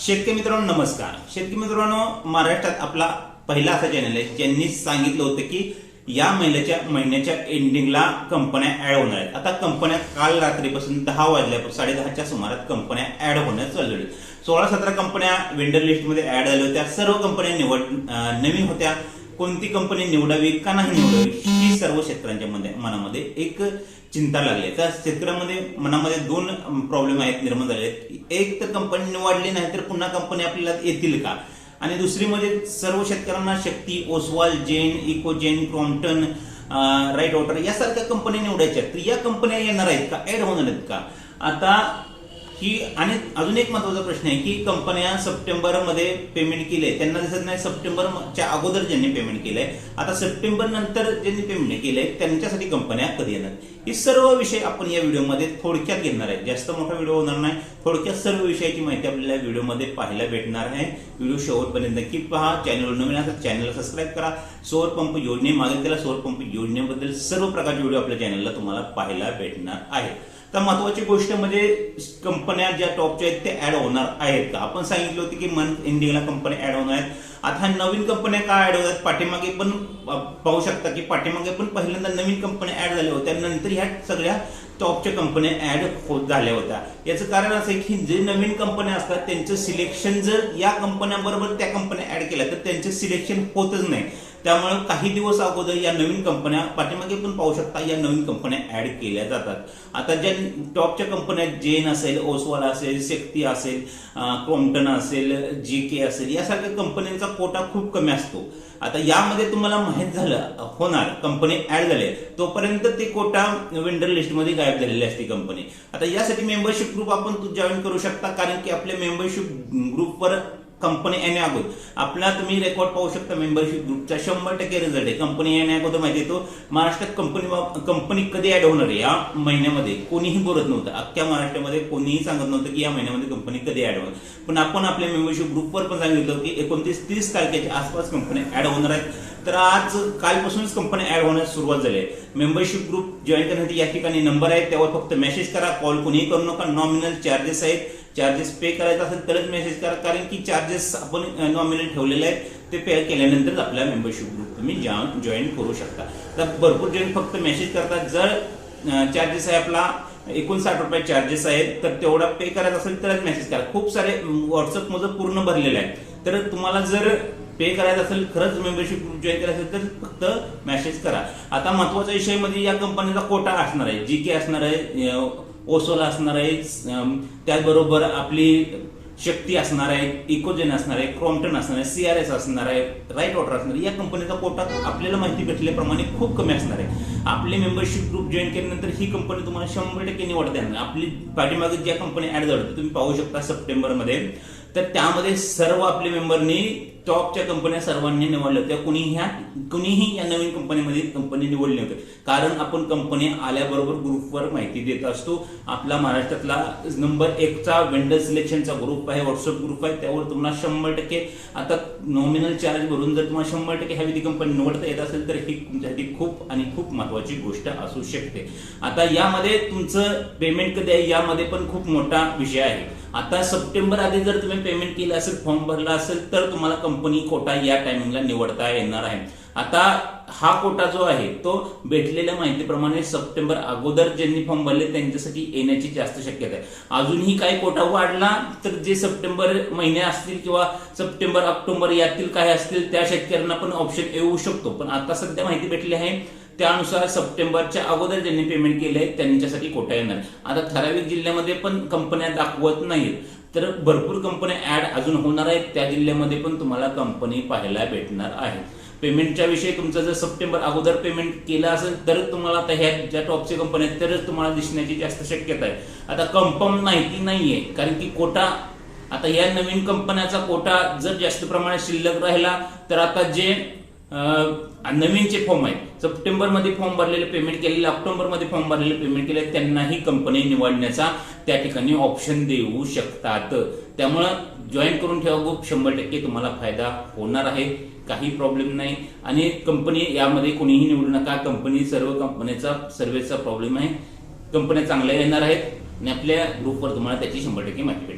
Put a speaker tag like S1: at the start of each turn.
S1: शेतकरी मित्रांनो नमस्कार. शेतकरी मित्रांनो महाराष्ट्रात आपला पहिला असा चॅनल आहे ज्यांनी सांगितलं होतं की या महिन्याच्या महिन्याच्या एंडिंगला कंपन्या ऍड होणार आहेत. आता कंपन्या काल रात्रीपासून दहा वाजल्यापासून साडेदहाच्या सुमारात कंपन्या ऍड होण्यास चालू आहेत. सोळा सतरा कंपन्या वेंडर लिस्टमध्ये ऍड झाल्या होत्या. सर्व कंपन्या निवड नवीन होत्या. कोणती कंपनी निवडावी का नाही निवडावी ही सर्व शेतकऱ्यांच्या मध्ये मनामध्ये एक चिंता लागली आहे. त्या क्षेत्रामध्ये मनामध्ये दोन प्रॉब्लेम आहेत निर्माण झाले आहेत. एक तर कंपनी निवडली नाही तर पुन्हा कंपनी आपल्याला येतील का? आणि दुसरी म्हणजे सर्व शेतकऱ्यांना Shakti Oswal Jain Ecozen Crompton right water यासारख्या कंपन्या निवडायच्या तर या कंपन्या येणार आहेत का? ऍड होणार आहेत का? आता की आणि अजून एक महत्त्वाचा प्रश्न आहे की कंपन्या सप्टेंबरमध्ये पेमेंट केले त्यांना दिसत नाही सप्टेंबरच्या अगोदर ज्यांनी पेमेंट केलंय. आता सप्टेंबर नंतर ज्यांनी पेमेंट केलंय त्यांच्यासाठी कंपन्या कधी येणार? हे सर्व विषय आपण या व्हिडिओमध्ये थोडक्यात घेणार आहे. जास्त मोठा व्हिडिओ होणार नाही. थोडक्यात सर्व विषयाची माहिती आपल्याला व्हिडिओमध्ये पाहायला भेटणार आहे. व्हिडिओ शेवटपर्यंत नक्की पहा. चॅनलवर नवीन असेल चॅनलला सबस्क्राईब करा. सौर पंप योजने मागे त्याला सौर पंप योजनेबद्दल सर्व प्रकारचे व्हिडिओ आपल्या चॅनलला तुम्हाला पाहायला भेटणार आहे. तर महत्वाची गोष्ट म्हणजे कंपन्या ज्या टॉपच्या आहेत त्या ऍड होणार आहेत का? आपण सांगितलं होतं की मंथ एंडिंगला कंपन्या ऍड होणार आहेत. आता ह्या नवीन कंपन्या का ऍड होतात? पाठीमागे पण पाहू शकता की पाठीमागे पण पहिल्यांदा नवीन कंपन्या ऍड झाल्या होत्या. नंतर ह्या सगळ्या टॉपच्या कंपन्या ऍड होत झाल्या होत्या. याचं कारण असं आहे की जे नवीन कंपन्या असतात त्यांचं सिलेक्शन जर या कंपन्यांबरोबर त्या कंपन्या ऍड केल्या तर त्यांचं सिलेक्शन होतच नाही. त्यामुळे काही दिवस अगोदर या नवीन कंपन्या पाठीमागे पण पाहू शकता या नवीन कंपन्या ऍड केल्या जातात. आता ज्या टॉपच्या कंपन्या जेन असेल ओसवाल असेल शक्ती असेल क्रॉम्प्टन असेल जी के असेल यासारख्या कंपन्यांचा कोटा खूप कमी असतो. आता यामध्ये तुम्हाला माहीत झालं होणार कंपनी ऍड झाले. तोपर्यंत ते कोटा वेंडर लिस्टमध्ये गायब झालेली असते कंपनी आता यासाठी मेंबरशिप ग्रुप आपण जॉईन करू शकता कारण की आपल्या मेंबरशिप ग्रुपवर कंपनी येण्या अगोदर. आपला तुम्ही रेकॉर्ड पाहू शकता मेंबरशिप ग्रुपचा शंभर टक्के रिझल्ट आहे. कंपनी येण्या अगोदर माहिती येतो महाराष्ट्रात कंपनी कंपनी कधी ऍड होणार आहे? या महिन्यामध्ये. कोणीही बोलत नव्हतं. अख्ख्या महाराष्ट्रामध्ये कोणीही सांगत नव्हतं की या महिन्यामध्ये कंपनी कधी ऍड होणार. पण आपण आपल्या मेंबरशिप ग्रुपवर पण सांगितलं की एकोणतीस तीस तारखेच्या आसपास कंपन्या ऍड होणार आहेत. तर आज कालपासूनच कंपन्या ऍड होण्यास सुरुवात झाली आहे. मेंबरशिप ग्रुप जॉईन करण्यासाठी या ठिकाणी नंबर आहेत. त्यावर फक्त मेसेज करा. कॉल कोणीही करू नका. नॉमिनल चार्जेस आहेत. चार्जेस पे करायचा असेल तरच मेसेज करा. कारण की चार्जेस आपण नॉमिनल ठेवलेले आहेत ते पे केल्यानंतरच आपल्या मेंबरशिप ग्रुप तुम्ही जॉईन करू शकता. तर भरपूर जण फक्त मेसेज करतात जर चार्जेस आहे आपला एकोणसाठ रुपये चार्जेस आहेत तर तेवढा पे करायचा असेल तरच मेसेज करा. खूप सारे व्हॉट्सअप माझं पूर्ण भरलेलं आहे तर तुम्हाला जर पे करायचं असेल खरंच मेंबरशिप ग्रुप जॉईन करायचं असेल तर फक्त मेसेज करा. आता महत्त्वाचा विषय म्हणजे या कंपनीचा कोटा असणार आहे. जी के असणार आहे ओसोला असणार आहे त्याचबरोबर आपली शक्ती असणार आहे इकोजेन असणार आहे क्रॉम्प्टन असणार आहे सीआरएस असणार आहे राईट वॉटर असणार आहे. या कंपनीचा कोटा आपल्याला माहिती भेटल्याप्रमाणे खूप कमी असणार आहे. आपले मेंबरशिप ग्रुप जॉईन केल्यानंतर ही कंपनी तुम्हाला शंभर टक्के निवड देणार. आपली पाठीमागे ज्या कंपनी ऍड झाली तुम्ही पाहू शकता सप्टेंबरमध्ये. तर त्यामध्ये सर्व आपले मेंबरनी टॉपच्या कंपन्या सर्वांनी निवडल्या होत्या. कुणी ह्या कुणीही या नवीन कंपनीमध्ये कंपनी निवडली होती. कारण आपण कंपनी आल्याबरोबर ग्रुपवर माहिती देत असतो. आपला महाराष्ट्रातला नंबर एकचा वेंडर सिलेक्शनचा ग्रुप आहे. व्हॉट्सअप ग्रुप आहे. त्यावर तुम्हाला शंभर टक्के आता नॉमिनल चार्ज भरून जर तुम्हाला शंभर टक्के ह्या विधी कंपनी निवडता येत असेल तर ही तुमच्यासाठी खूप आणि खूप महत्वाची गोष्ट असू शकते. आता यामध्ये तुमचं पेमेंट कधी आहे? यामध्ये पण खूप मोठा विषय आहे. आता सप्टेंबर आधी जर तुम्ही पेमेंट केलं असेल फॉर्म भरला असेल तर तुम्हाला कंपनी कोटा या टायमिंगला निवडता येणार आहे. आता हा कोटा जो आहे तो भेटलेल्या माहितीप्रमाणे सप्टेंबर अगोदर ज्यांनी फॉर्म भरले त्यांच्यासाठी येण्याची जास्त शक्यता आहे. अजूनही काही कोटा वाढला तर जे सप्टेंबर महिने असतील किंवा सप्टेंबर ऑक्टोबर यातील काही असतील त्या शेतकऱ्यांना पण ऑप्शन येऊ शकतो. पण आता सध्या माहिती भेटली आहे त्यानुसार सप्टेंबरच्या अगोदर ज्यांनी पेमेंट केले त्यांच्यासाठी कोटा येणार. आता ठराविक जिल्ह्यामध्ये पण कंपन्या दाखवत नाहीत. तर भरपूर कंपन्या ऍड अजून होणार आहेत. त्या जिल्ह्यामध्ये पण तुम्हाला कंपनी पाहायला भेटणार आहे पेमेंटच्या विषयी तुमचं जर सप्टेंबर अगोदर पेमेंट केलं असेल तरच तुम्हाला आता ह्या ज्या टॉपच्या कंपन्या आहेत तरच तुम्हाला दिसण्याची जास्त शक्यता आहे. आता कन्फर्म माहिती नाहीये कारण की कोटा आता या नवीन कंपन्याचा कोटा जर जास्त प्रमाणात शिल्लक राहिला तर आता जे नवीनचे फॉर्म आहेत सप्टेंबरमध्ये फॉर्म भरलेले पेमेंट केलेले ऑक्टोबरमध्ये फॉर्म भरलेले पेमेंट केले त्यांनाही कंपनी निवडण्याचा त्या ठिकाणी ऑप्शन देऊ शकतात. त्यामुळं जॉईन करून ठेवा ग्रुप शंभर टक्के तुम्हाला फायदा होणार आहे. काही प्रॉब्लेम नाही. आणि कंपनी यामध्ये कोणीही निवडू नका. कंपनी सर्व कंपनीचा सर्वेचा प्रॉब्लेम आहे. कंपन्या चांगल्या येणार आहेत. आणि आपल्या ग्रुपवर तुम्हाला त्याची शंभर टक्के माहिती